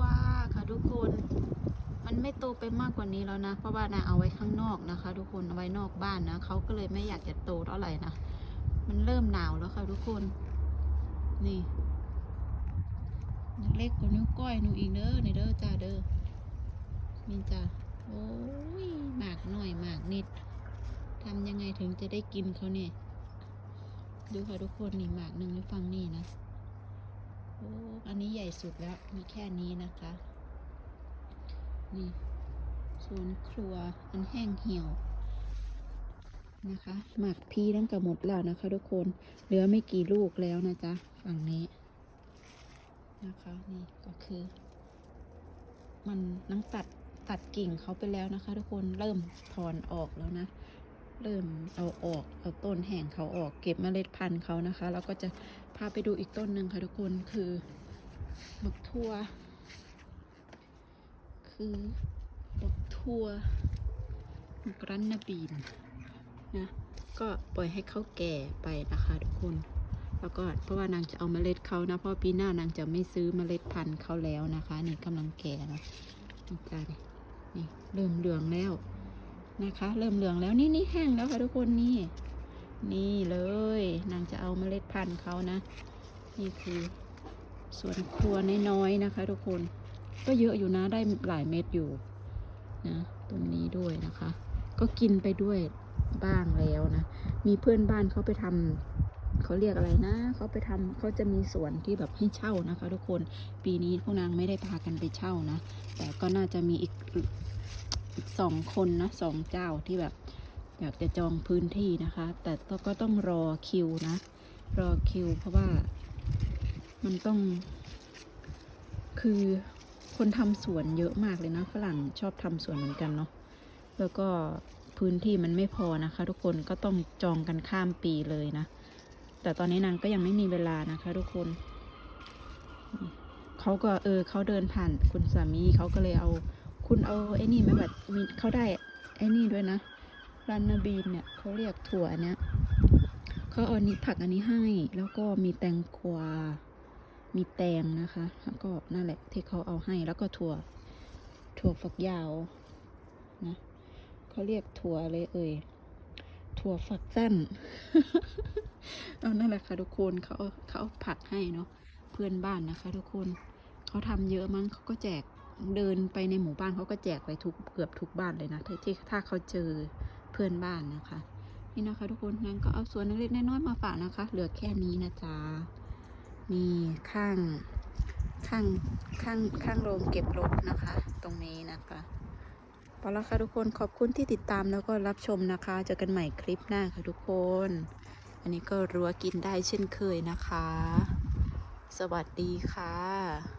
ว่าค่ะทุกคน มันไม่โตไปมากกว่านี้แล้วนะ เพราะว่านางเอาไว้ข้างนอกนะคะ ทุกคนเอาไว้นอกบ้านนะเขาก็เลยไม่อยากจะโตเท่าไหร่นะ มันเริ่มหนาวแล้วค่ะทุกคน นี่ยังเล็กกว่านิ้วก้อยหนูอีกเด้อนี่เด้อจ้าเด้อนี่จ้าโอ้ยหมากหน่อยหมากนิดทำยังไงถึงจะได้กินเขาเนี่ย ดูค่ะทุกคนนี่หมากหนึ่งอยู่ฟังนี่นะ โอ้อันนี้ใหญ่สุดแล้ว มีแค่นี้นะคะ นี่สวนครัวอันแห้งเหี่ยวนะคะ หมักพีตั้งกับหมดแล้วนะคะ ทุกคน เหลือไม่กี่ลูกแล้วนะจ๊ะ ฝั่งนี้ นะคะ นี่ก็คือ มันนังตัดตัดกิ่งเขาไปแล้วนะคะ ทุกคน เริ่มถอนออกแล้วนะ เริ่มเอาออกเอาต้นแห่งเขาออกเก็บเมล็ดพันธุ์เขานะคะ แล้วก็จะพาไปดูอีกต้นหนึ่งค่ะทุกคนคือบักทั่ว คือบักทั่วบักรันนาบีนนะก็ปล่อยให้เขาแก่ไปนะคะทุกคน แล้วก็เพราะว่านางจะเอาเมล็ดเขานะเพราะปีหน้านางจะไม่ซื้อเมล็ดพันธุ์เขาแล้วนะคะ นี่กำลังแก่นะนี่จ้านี่นี่เริ่มเหลืองแล้ว นะคะ เริ่มเหลืองแล้วนี่นี่แห้งแล้วค่ะทุกคนนี่ นี่เลยนางจะเอาเมล็ดพันธุ์เขานะ นี่คือสวนครัวน้อยๆนะคะ ทุกคนก็เยอะอยู่นะได้หลายเม็ดอยู่นะตรงนี้ด้วยนะคะ ก็กินไปด้วยบ้างแล้วนะ มีเพื่อนบ้านเขาไปทำเขาเรียกอะไรนะ เขาไปทำเขาจะมีสวนที่แบบให้เช่านะคะ ทุกคน ปีนี้พวกนางไม่ได้พากันไปเช่านะ แต่ก็น่าจะมีอีก สองคนนะสองเจ้าที่แบบ อยากจะจองพื้นที่นะคะ แต่ก็ต้องรอคิวนะ รอคิว เพราะว่ามันต้อง คือคนทำสวนเยอะมากเลยนะฝรั่งชอบทำสวนเหมือนกันเนาะแล้วก็พื้นที่มันไม่พอนะคะ ทุกคนก็ต้องจองกันข้ามปีเลยนะ แต่ตอนนี้นางก็ยังไม่มีเวลานะคะ ทุกคน เขาก็เออเขาเดินผ่านคุณสามีเขาก็เลยเอา คุณเอาไอ้นี่ไหมแบบมีเขาได้ไอ้นี่ด้วยนะรันนาบีนเนี่ยเขาเรียกถั่วเนี้ยเขาเอานี้ผักอันนี้ให้ แล้วก็มีแตงกวา มีแตงนะคะ แล้วก็นั่นแหละที่เขาเอาให้ แล้วก็ถั่ว ถั่วฝักยาวนะเขาเรียกถั่วเลยเอ่ย ถั่วฝักสั้น เอานั่นแหละค่ะทุกคนเขาเขาเอาผักให้เนาะ เพื่อนบ้านนะคะ ทุกคน เขาทำเยอะมั้งเขาก็แจก เดินไปในหมู่บ้านเขาก็แจกไปทุกเกือบทุกบ้านเลยนะที่ที่ถ้าเขาเจอเพื่อนบ้านนะคะ นี่นะคะ ทุกคนนั้นก็เอาส่วนเล็กน้อยๆมาฝากนะคะ เหลือแค่นี้นะจ๊ะนี่ข้างข้างข้างข้างโรงเก็บรถนะคะ ตรงนี้นะคะพอแล้วค่ะทุกคนขอบคุณที่ติดตามแล้วก็รับชมนะคะเจอกันใหม่คลิปหน้าค่ะทุกคน อันนี้ก็รั้วกินได้เช่นเคยนะคะ สวัสดีค่ะ